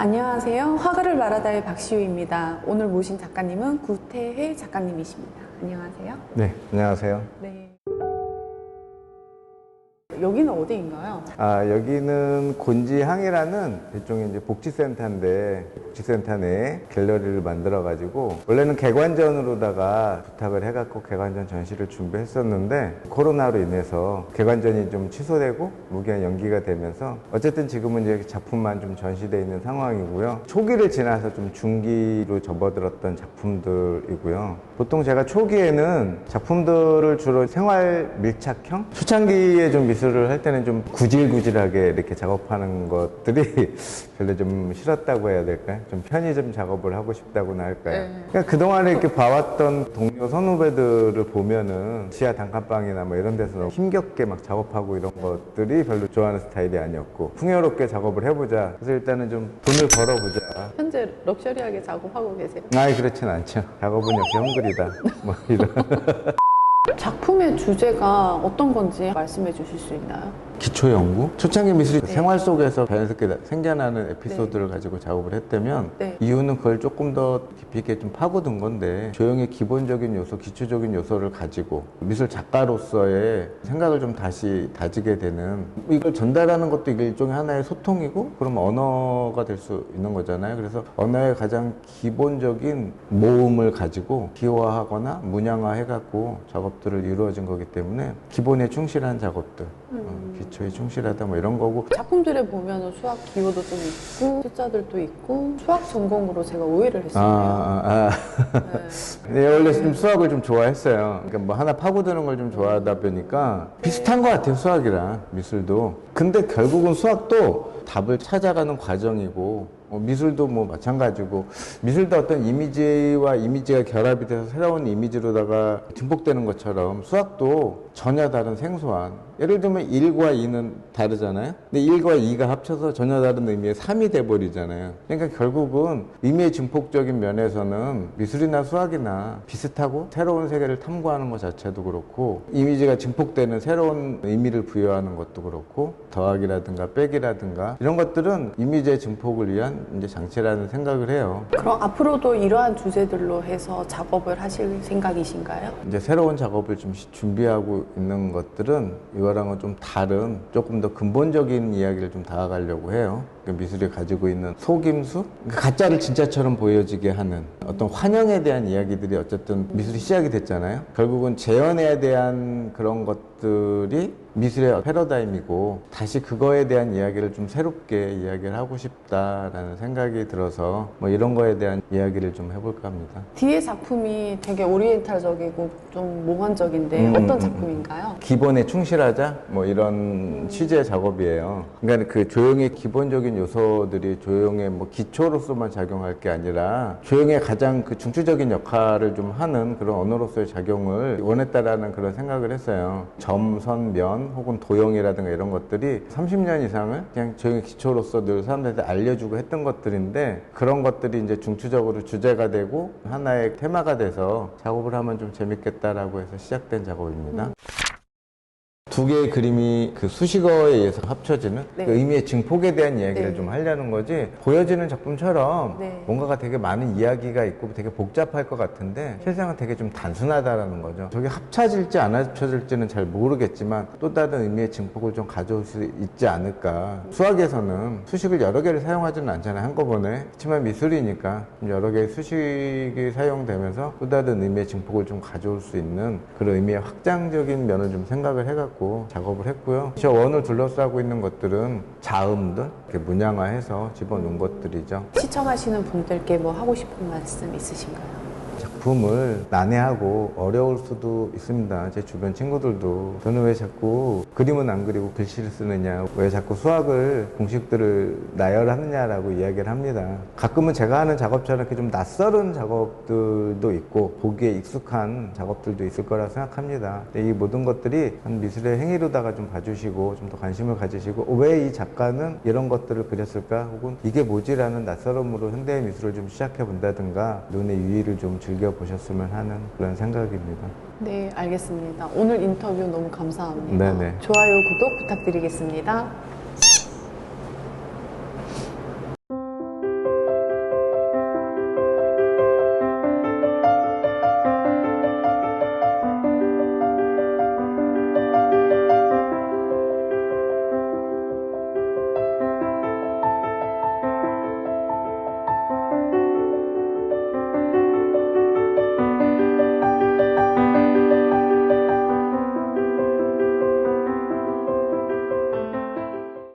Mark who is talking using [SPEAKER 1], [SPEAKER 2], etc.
[SPEAKER 1] 안녕하세요. 화가를 말하다의 박시우입니다. 오늘 모신 작가님은 구태혜 작가님이십니다. 안녕하세요.
[SPEAKER 2] 네, 안녕하세요.
[SPEAKER 1] 네. 여기는 어디인가요?
[SPEAKER 2] 아, 여기는 곤지항이라는 일종의 이제 복지센터인데, 복지센터 내에 갤러리를 만들어 가지고, 원래는 개관전으로다가 부탁을 해 갖고 개관전 전시를 준비했었는데, 코로나로 인해서 개관전이 좀 취소되고, 무기한 연기가 되면서, 어쨌든 지금은 이제 작품만 좀 전시되어 있는 상황이고요. 초기를 지나서 좀 중기로 접어들었던 작품들이고요. 보통 제가 초기에는 작품들을 주로 생활 밀착형? 초창기에 좀 미술 을할 때는 좀 구질구질하게 이렇게 작업하는 것들이 별로 좀 싫었다고 해야 될까요? 좀 편의점 작업을 하고 싶다고나 할까요?
[SPEAKER 1] 네.
[SPEAKER 2] 그러니까 그동안에 이렇게 봐왔던 동료 선후배들을 보면은 지하 단칸방이나 뭐 이런 데서 힘겹게 막 작업하고 이런 것들이 별로 좋아하는 스타일이 아니었고 풍요롭게 작업을 해보자. 그래서 일단은 좀 돈을 벌어보자.
[SPEAKER 1] 현재 럭셔리하게 작업하고 계세요.
[SPEAKER 2] 아이 그렇진 않죠. 작업은 역시 헝그리다. 뭐 이런.
[SPEAKER 1] 작품의 주제가 어떤 건지 말씀해 주실 수 있나요?
[SPEAKER 2] 기초 연구? 초창기 미술이
[SPEAKER 1] 네.
[SPEAKER 2] 생활 속에서 자연스럽게 나- 생겨나는 에피소드를 가지고 작업을 했다면
[SPEAKER 1] 네.
[SPEAKER 2] 이유는 그걸 조금 더 깊이 있게 좀 파고든 건데 조형의 기본적인 요소, 기초적인 요소를 가지고 미술 작가로서의 생각을 좀 다시 다지게 되는 이걸 전달하는 것도 이게 일종의 하나의 소통이고 그럼 언어가 될 수 있는 거잖아요. 그래서 언어의 가장 기본적인 모음을 가지고 기호화하거나 문양화해갖고 작업들을 이루어진 거기 때문에 기본에 충실한 작업들, 어, 기초에 충실하다 뭐 이런 거고
[SPEAKER 1] 작품들에 보면 수학 기호도 좀 있고 숫자들도 있고 수학 전공으로 제가 오해를 했어요.
[SPEAKER 2] 아, 아, 아.
[SPEAKER 1] 네.
[SPEAKER 2] 네, 원래 좀 수학을 좀 좋아했어요. 그러니까 뭐 하나 파고드는 걸 좀 좋아하다 보니까 비슷한 것 같아요, 수학이랑 미술도. 근데 결국은 수학도 답을 찾아가는 과정이고, 어, 미술도 뭐 마찬가지고, 미술도 어떤 이미지와 이미지가 결합이 돼서 새로운 이미지로다가 증폭되는 것처럼 수학도 전혀 다른 생소한, 예를 들면 1과 2는 다르잖아요? 근데 1과 2가 합쳐서 전혀 다른 의미의 3이 돼버리잖아요. 그러니까 결국은 의미의 증폭적인 면에서는 미술이나 수학이나 비슷하고 새로운 세계를 탐구하는 것 자체도 그렇고 이미지가 증폭되는 새로운 의미를 부여하는 것도 그렇고 더하기라든가 빼기라든가 이런 것들은 이미지의 증폭을 위한 이제 장치라는 생각을 해요.
[SPEAKER 1] 그럼 앞으로도 이러한 주제들로 해서 작업을 하실 생각이신가요?
[SPEAKER 2] 이제 새로운 작업을 좀 시- 준비하고 있는 것들은 이 거랑은 좀 다른 조금 더 근본적인 이야기를 좀 다가가려고 해요. 그 미술이 가지고 있는 속임수? 그 가짜를 진짜처럼 보여지게 하는 어떤 환영에 대한 이야기들이 어쨌든 미술이 시작이 됐잖아요. 결국은 재현에 대한 그런 것들이 미술의 패러다임이고 다시 그거에 대한 이야기를 좀 새롭게 이야기를 하고 싶다라는 생각이 들어서 뭐 이런 거에 대한 이야기를 좀 해볼까 합니다.
[SPEAKER 1] 뒤에 작품이 되게 오리엔탈적이고 좀 몽환적인데
[SPEAKER 2] 음,
[SPEAKER 1] 어떤
[SPEAKER 2] 음,
[SPEAKER 1] 작품인가요?
[SPEAKER 2] 기본에 충실하자 뭐 이런 취지의 작업이에요. 그러니까 그 조형의 기본적인 요소들이 조형의 뭐 기초로서만 작용할 게 아니라 조형의 가장 그 중추적인 역할을 좀 하는 그런 언어로서의 작용을 원했다라는 그런 생각을 했어요. 점, 선, 면 혹은 도형이라든가 이런 것들이 30년 이상을 그냥 조형의 기초로서 늘 사람들한테 알려주고 했던 것들인데 그런 것들이 이제 중추적으로 주제가 되고 하나의 테마가 돼서 작업을 하면 좀 재밌겠다라고 해서 시작된 작업입니다. 두 개의 그림이 그 수식어에 의해서 합쳐지는
[SPEAKER 1] 네.
[SPEAKER 2] 그 의미의 증폭에 대한 이야기를
[SPEAKER 1] 네.
[SPEAKER 2] 좀 하려는 거지 보여지는 작품처럼
[SPEAKER 1] 네.
[SPEAKER 2] 뭔가가 되게 많은 이야기가 있고 되게 복잡할 것 같은데 실상은 되게 좀 단순하다라는 거죠. 저게 합쳐질지 안 합쳐질지는 잘 모르겠지만 또 다른 의미의 증폭을 좀 가져올 수 있지 않을까. 수학에서는 수식을 여러 개를 사용하지는 않잖아요. 한꺼번에. 그렇지만 미술이니까 좀 여러 개의 수식이 사용되면서 또 다른 의미의 증폭을 좀 가져올 수 있는 그런 의미의 확장적인 면을 좀 생각을 해갖고 작업을 했고요. 저 원을 둘러싸고 있는 것들은 자음들 이렇게 문양화해서 집어넣은 것들이죠.
[SPEAKER 1] 시청하시는 분들께 뭐 하고 싶은 말씀 있으신가요?
[SPEAKER 2] 작품을 난해하고 어려울 수도 있습니다. 제 주변 친구들도 저는 왜 자꾸 그림은 안 그리고 글씨를 쓰느냐, 왜 자꾸 수학을 공식들을 나열하느냐라고 이야기를 합니다. 가끔은 제가 하는 작업처럼 이렇게 좀 낯설은 작업들도 있고 보기에 익숙한 작업들도 있을 거라 생각합니다. 이 모든 것들이 한 미술의 행위로다가 좀 봐주시고 좀 더 관심을 가지시고 왜 이 작가는 이런 것들을 그렸을까 혹은 이게 뭐지라는 낯설음으로 현대의 미술을 좀 시작해 본다든가 눈의 유의를 좀 즐겨 보셨으면 하는 그런 생각입니다.
[SPEAKER 1] 네, 알겠습니다. 오늘 인터뷰 너무 감사합니다.
[SPEAKER 2] 네네.
[SPEAKER 1] 좋아요, 구독 부탁드리겠습니다.